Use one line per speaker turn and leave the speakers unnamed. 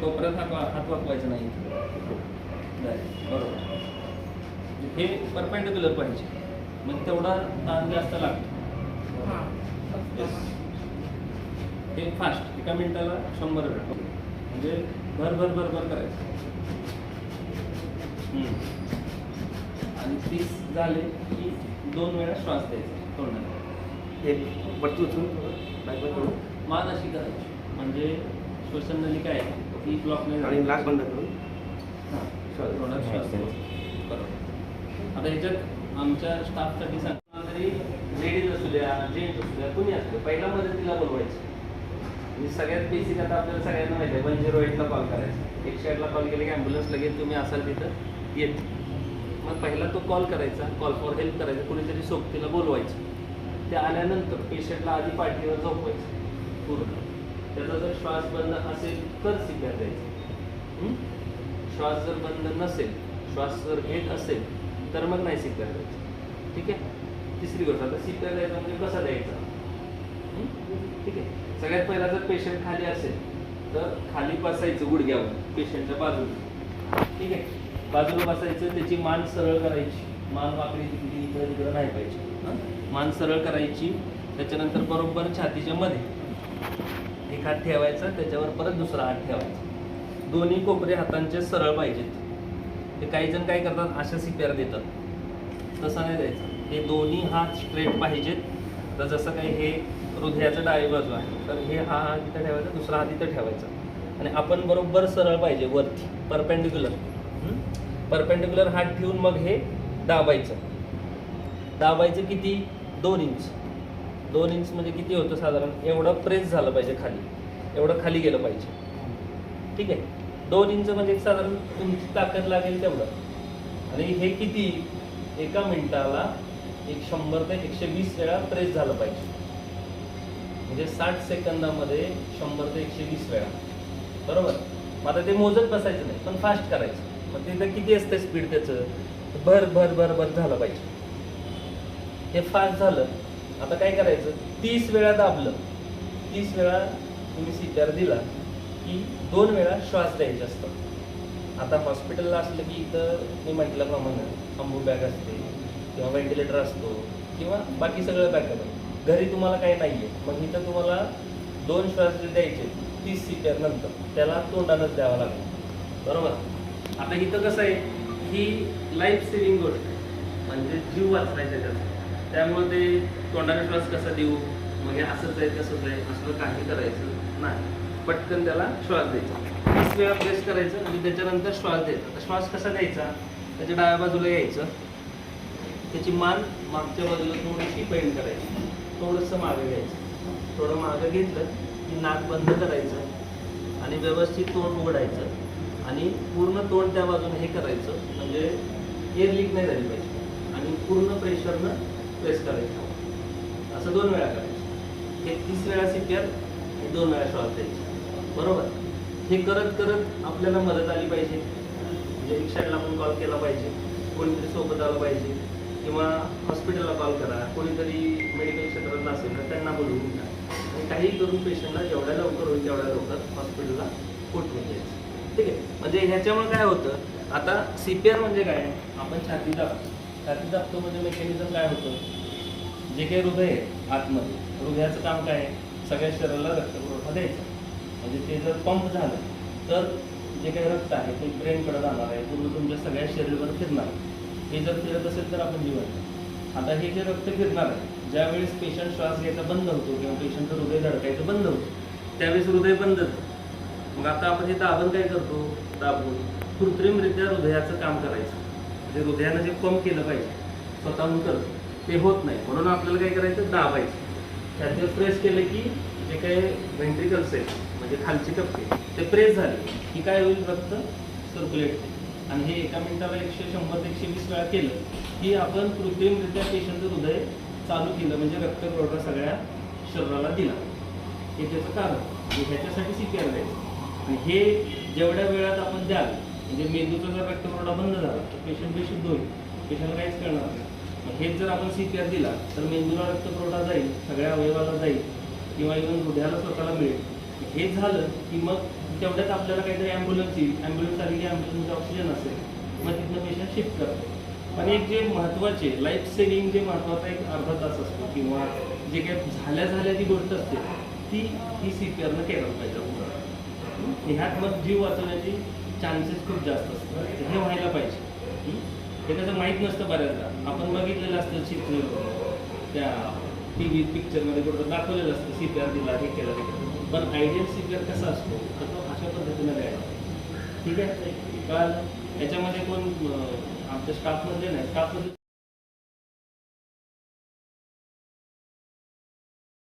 कोपऱ्यात हात हात वाकवायचा नाही. बरोबर. म्हणजे हे परपेंडिक्युलर पाहिजे. मग तेवढा ताण जास्त लागतो.
हे.
फास्ट एका मिनिटाला शंभर वेळ. म्हणजे भर भर भर भर करायचं. आणि तीस झाले की दोन वेळा श्वास द्यायचा तोंडाला.
एक वरती उचलून
मान अशी करायची म्हणजे श्वसननली काय आहे. ती ब्लॉक नाही
आणि नाक बंद करून.
बरोबर. आता ह्याच्यात आमच्या स्टाफसाठी सांगणार तरी लेडीज असू द्या जेंट्स असू द्या कुणी असू द्या पहिला मदतीला बोलवायचं. आणि सगळ्यात बेसिक आता आपल्याला सगळ्यांना माहिती आहे वन झिरो एटला कॉल करायचा. एकशे आठला कॉल केले की ॲम्ब्युलन्स लगेच तुम्ही असाल तिथं येत. मग पहिला तो कॉल करायचा कॉल फॉर हेल्प करायचा कुणीतरी सोबतीला बोलवायचं. ते आल्यानंतर पेशंटला आधी पाठीवर झोपवायचं पूर्ण. त्याचा जर श्वास बंद असेल तर सिग्नल द्यायचं. श्वास जर बंद नसेल श्वास जर घेत असेल तर मग नाही सिग्नल द्यायचं. ठीक आहे? तिसरी गोष्ट आता सिग्नल द्यायचा म्हणजे कसा द्यायचा? ठीक आहे. सगळ्यात पहिला जर पेशंट खाली असेल तर खाली बसायचं गुडघ्यावर पेशंटच्या बाजूला. ठीक आहे? बाजूला बसायचं त्याची मान सरळ करायची. मान वाकडी तिकडे इकडं तिकडं नाही पाहिजे. मान सरळ करायची. त्याच्यानंतर बरोबर छातीच्या मध्ये. एक हात ठेवायचा त्याच्यावर परत दुसरा हात ठेवायचा. दोन्ही कोपरे हातांचे सरळ पाहिजेत. ते काही जण काय करतात? अशा सीपीआर देतात. तसं नाही द्यायचं. हे दोन्ही हात स्ट्रेट पाहिजेत. तर जसं काही हे हृदयाचं डावी बाजू आहे तर हे हा हात इथं ठेवायचा दुसरा हात इथं ठेवायचा. आणि आपण बरोबर सरळ पाहिजे वरती परपेंडिक्युलर परपेंडिक्युलर हात ठेवून मग हे दाबायचं. दाबायचं किती? दोन इंच दोन इंच मध्ये किती होतं साधारण? एवढं प्रेस झालं पाहिजे खाली. एवढं खाली गेलं पाहिजे. ठीक आहे? दोन इंच म्हणजे साधारण तुमची ताकद लागेल तेवढं. आणि हे किती? एका मिनिटाला एक शंभर ते एकशे वीस वेळा प्रेस झालं पाहिजे. म्हणजे साठ सेकंदामध्ये शंभर ते एकशे वीस वेळा. बरोबर? मग आता ते मोजत बसायचं नाही पण फास्ट करायचं. मग तिथं किती असतं स्पीड त्याचं? भर भर भर भर झालं पाहिजे. हे फास्ट झालं. आता काय करायचं? तीस वेळा दाबलं. तीस वेळा तुम्ही सीटर दिला की दोन वेळा श्वास द्यायचे असतात आता हॉस्पिटलला असलं की इथं मी म्हटल्याप्रमाणे अंबू बॅग असते किंवा व्हेंटिलेटर असतो किंवा बाकी सगळं बॅकअप आहे. घरी तुम्हाला काही नाही आहे मग इथं तुम्हाला दोन श्वास जे द्यायचे तीस सीटर नंतर त्याला तोंडानंच द्यावा लागेल. बरोबर? आता इथं कसं आहे? ही लाईफ सेविंग गोष्ट आहे. म्हणजे जीव वाचवायचा त्याचा. त्यामुळे ते तोंडाने श्वास कसा देऊ? मग हे असंच आहे तसंच आहे असं काही करायचं नाही. पटकन त्याला श्वास द्यायचा. वीस वेळा प्रेस करायचं आणि त्याच्यानंतर श्वास द्यायचा. श्वास कसा द्यायचा? त्याच्या डाव्या बाजूला यायचं. त्याची मान मागच्या बाजूला थोडीशी बेंड करायची. थोडंसं मागं घ्यायचं. थोडं मागं घेतलं की नाक बंद करायचं आणि व्यवस्थित तोंड उघडायचं. आणि पूर्ण तोंड त्या बाजूने हे करायचं. म्हणजे एअर लीक नाही झाली पाहिजे. आणि पूर्ण प्रेशरनं प्रेस करायचं. असं दोन वेळा करायचं. हे तीस वेळा सीपीआर दोन वेळा श्वास द्यायचे. बरोबर? हे करत करत आपल्याला मदत आली पाहिजे. म्हणजे रिक्षाला आपण कॉल केला पाहिजे. कोणीतरी सोबत आलं पाहिजे. किंवा हॉस्पिटलला कॉल करा. कोणीतरी मेडिकल क्षेत्रात असेल तर त्यांना बोलवून घ्या. आणि काही करून पेशंटला जेवढ्या लवकर होईल तेवढ्या लवकर हॉस्पिटलला पोटवून द्यायचं. ठीक आहे? म्हणजे ह्याच्यामुळे काय होतं? आता सी पी आर म्हणजे काय? आपण छाती दाबतो छाती दाबतो म्हणजे मेकॅनिझम काय होतं? जे काही हृदय आहे आतमध्ये हृदयाचं काम काय आहे? सगळ्या शरीराला रक्तपुरवठा द्यायचा. म्हणजे ते जर पंप झालं तर जे काही रक्त आहे ते ब्रेनकडे जाणार आहे पूर्ण तुमच्या सगळ्या शरीरवर फिरणार हे जर फिरत असेल तर आपण जीवन आता हे जे रक्त फिरणार आहे ज्यावेळेस पेशंट श्वास घ्यायचा बंद होतो किंवा पेशंटचं हृदय धडकायचं बंद होतं त्यावेळेस हृदय बंद मग आता आपण हे दाबून काय करतो? दाबून. कृत्रिमरित्या हृदयाचं काम करायचं. म्हणजे हृदयानं जे पंप केलं पाहिजे स्वतःहून करतो ते होत नाही. म्हणून आपल्याला काय करायचं? दाबायचं. त्याच्यावर प्रेस केलं की जे काही व्हेंट्रिकल्स आहेत म्हणजे खालचे कप्पे ते प्रेस झाले. की काय होईल? रक्त सर्क्युलेट आणि हे एका मिनिटाला एकशे शंभर ते एकशे वीस वेळा केलं की आपण कृत्रिमरित्या पेशंटचं हृदय चालू केलं म्हणजे रक्तपुरवठा सगळ्या शरीराला दिला. हे त्याचं कारण. ह्याच्यासाठी सी पी आर द्यायचं. आणि हे जेवढ्या वेळात आपण द्याल म्हणजे मेंदूचा जर रक्तपुरवठा बंद झाला तर पेशंट बेशुद्ध होईल. पेशंटला काहीच कळणार नाही. मग हेच जर आपण सी पी आर दिला तर मेंदूला रक्तपुरवठा जाईल सगळ्या अवयवाला जाईल किंवा इव्हन हृदयाला स्वतःला मिळेल. हे झालं की मग तेवढ्यात आपल्याला काहीतरी ॲम्ब्युलन्स येईल. ॲम्ब्युलन्स आली की ॲम्ब्युलन्समध्ये ऑक्सिजन असेल. मग तिथनं पेशंट शिफ्ट करतो. पण एक जे महत्त्वाचे लाईफ सेविंग जे महत्त्वाचा एक अर्धा तास असतो किंवा जे काही झाल्या झाल्या जी गोष्ट असते ती ही सी पी आरनं केलं पाहिजे. ह्यात मग जीव वाचवण्याची चान्सेस खूप जास्त असतात. हे व्हायला पाहिजे. हे? त्याचं माहीत नसतं बऱ्याचदा. आपण बघितलेलं असतं चित्र. त्या टी व्ही पिक्चरमध्ये कुठं दाखवलेलं असतं सी पी आर दिला हे केलं. पण आयडियल सी पी आर कसा असतो? तर तो अशा पद्धतीनं द्यायला ठीक आहे? कळालं याच्यामध्ये कोण आमच्या स्टाफमधले नाही. स्टाफमध्ये